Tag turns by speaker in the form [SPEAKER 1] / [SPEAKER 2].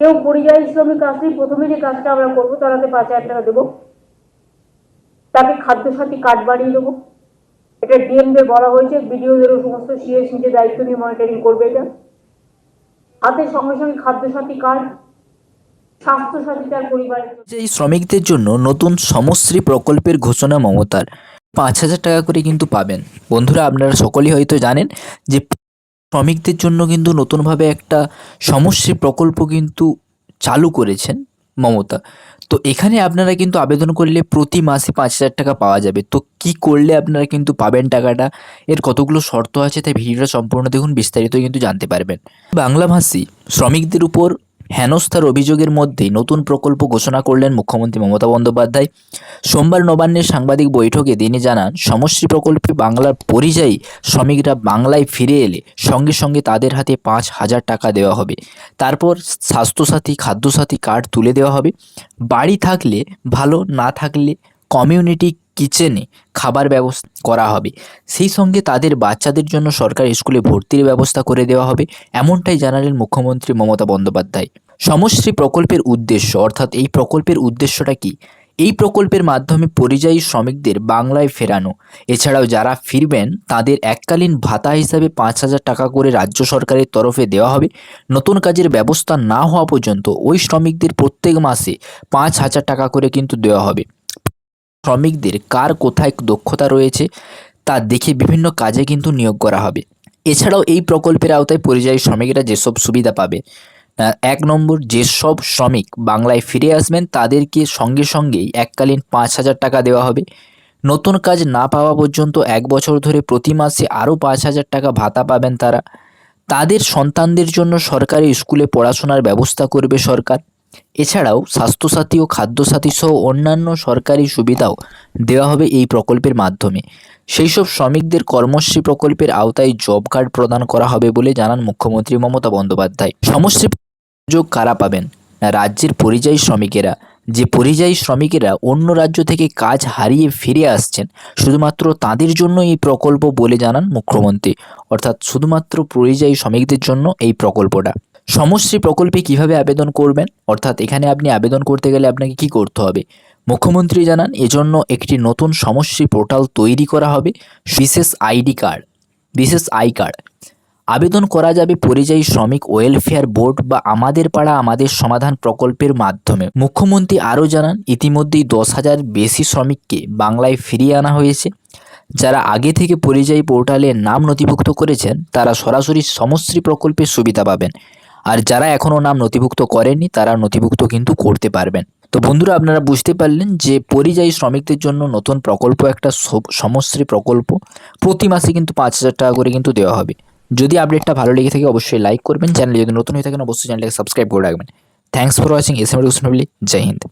[SPEAKER 1] কেউ পরিযায়ী শ্রমিক আসলেই প্রথমে যে কাজটা আমরা করব তারাকে পাঁচ হাজার টাকা দেবো। তাকে খাদ্যসাথী কার্ড বানিয়ে দেবো। এটা ডিএমদের বলা হয়েছে বিডিওদেরও সমস্ত সিএস নিজে দায়িত্ব নিয়ে মনিটরিং করবে এটা। হাতে সঙ্গে সঙ্গে খাদ্যসাথী কার্ড
[SPEAKER 2] এই শ্রমিকদের জন্য নতুন সমশ্রী প্রকল্পের ঘোষণা মমতার, পাঁচ হাজার টাকা করে কিন্তু পাবেন। বন্ধুরা, আপনারা সকলেই হয়তো জানেন যে শ্রমিকদের জন্য কিন্তু নতুনভাবে একটা সমস্যা প্রকল্প কিন্তু চালু করেছেন মমতা। তো এখানে আপনারা কিন্তু আবেদন করলে প্রতি মাসে পাঁচ হাজার টাকা পাওয়া যাবে। তো কি করলে আপনারা কিন্তু পাবেন টাকাটা? এর কতগুলো শর্ত আছে? তাই ভিডিওটা সম্পূর্ণ দেখুন, বিস্তারিত কিন্তু জানতে পারবেন। বাংলাভাষী শ্রমিকদের উপর হেনস্থার অভিযোগের মধ্যেই নতুন প্রকল্প ঘোষণা করলেন মুখ্যমন্ত্রী মমতা বন্দ্যোপাধ্যায়। সোমবার নবান্নের সাংবাদিক বৈঠকে তিনি জানান সমশ্রী প্রকল্পে বাংলার পরিযায়ী শ্রমিকরা বাংলায় ফিরে এলে সঙ্গে সঙ্গে তাদের হাতে পাঁচ হাজার টাকা দেওয়া হবে। তারপর স্বাস্থ্যসাথী, খাদ্যসাথী কার্ড তুলে দেওয়া হবে। বাড়ি থাকলে ভালো, না থাকলে কমিউনিটি কিচেনে খাবার ব্যবস্থা করা হবে। সেই সঙ্গে তাদের বাচ্চাদের জন্য সরকারি স্কুলে ভর্তির ব্যবস্থা করে দেওয়া হবে, এমনটাই জানালেন মুখ্যমন্ত্রী মমতা বন্দ্যোপাধ্যায়। সমশ্রী প্রকল্পের উদ্দেশ্য, অর্থাৎ এই প্রকল্পের উদ্দেশ্যটা কি? এই প্রকল্পের মাধ্যমে পরিযায়ী শ্রমিকদের বাংলায় ফেরানো। এছাড়াও যারা ফিরবেন, তাদের এককালীন ভাতা হিসাবে পাঁচ হাজার টাকা করে রাজ্য সরকারের তরফে দেওয়া হবে। নতুন কাজের ব্যবস্থা না হওয়া পর্যন্ত ওই শ্রমিকদের প্রত্যেক মাসে পাঁচ হাজার টাকা করে কিন্তু দেওয়া হবে। শ্রমিকদের কার কোথায় দক্ষতা রয়েছে, তা দেখে বিভিন্ন কাজে কিন্তু নিয়োগ করা হবে। এছাড়াও এই প্রকল্পের আওতায় পরিযায়ী শ্রমিকরা যেসব সুবিধা পাবে এক নম্বর যেসব শ্রমিক বাংলায় ফিরে আসবেন, তাদেরকে সঙ্গে সঙ্গেই এককালীন পাঁচ হাজার টাকা দেওয়া হবে। নতুন কাজ না পাওয়া পর্যন্ত এক বছর ধরে প্রতি মাসে আরও পাঁচ হাজার টাকা ভাতা পাবেন তারা। তাদের সন্তানদের জন্য সরকারি স্কুলে পড়াশোনার ব্যবস্থা করবে সরকার। এছাড়াও স্বাস্থ্যসাথী ও খাদ্যসাথী সহ অন্যান্য সরকারি সুবিধাও দেওয়া হবে এই প্রকল্পের মাধ্যমে। সেই সব শ্রমিকদের কর্মশ্রী প্রকল্পের আওতায় জব কার্ড প্রদান করা হবে বলে জানান মুখ্যমন্ত্রী মমতা বন্দ্যোপাধ্যায়। সমশ্রী সুযোগ কারা পাবেন? না রাজ্যের পরিযায়ী শ্রমিকেরা? যে পরিযায়ী শ্রমিকেরা অন্য রাজ্য থেকে কাজ হারিয়ে ফিরে আসছেন, শুধুমাত্র তাদের জন্য এই প্রকল্প বলে জানান মুখ্যমন্ত্রী। অর্থাৎ শুধুমাত্র পরিযায়ী শ্রমিকদের জন্য এই প্রকল্পটা। সমশ্রী প্রকল্পে কীভাবে আবেদন করবেন? অর্থাৎ এখানে আপনি আবেদন করতে গেলে আপনাকে কি করতে হবে? মুখ্যমন্ত্রী জানান, এজন্য একটি নতুন সমশ্রী পোর্টাল তৈরি করা হবে, বিশেষ আইডি কার্ড, বিশেষ আই কার্ড। আবেদন করা যাবে পরিযায়ী শ্রমিক, ওয়েলফেয়ার বোর্ড বা আমাদের পাড়া আমাদের সমাধান প্রকল্পের মাধ্যমে। মুখ্যমন্ত্রী আরও জানান, ইতিমধ্যেই দশ হাজার বেশি শ্রমিককে বাংলায় ফিরিয়ে আনা হয়েছে। যারা আগে থেকে পরিযায়ী পোর্টালে নাম নথিভুক্ত করেছেন, তারা সরাসরি সমশ্রী প্রকল্পের সুবিধা পাবেন। আর যারা এখনও নাম নথিভুক্ত করেননি, তারা নথিভুক্ত কিন্তু করতে পারবেন। তো বন্ধুরা, আপনারা বুঝতে পারলেন যে পরিযায়ী শ্রমিকদের জন্য নতুন প্রকল্প একটা সমশ্রী প্রকল্প। প্রতি মাসে কিন্তু পাঁচ হাজার টাকা করে কিন্তু দেওয়া হবে। যদি আপডেটটা ভালো লেগে থাকে, অবশ্যই লাইক করবেন। চ্যানেলে যদি নতুন হয়ে থাকেন, অবশ্যই চ্যানেলটাকে সাবস্ক্রাইব করে রাখবেন। Thanks for watching S M Jai Hind.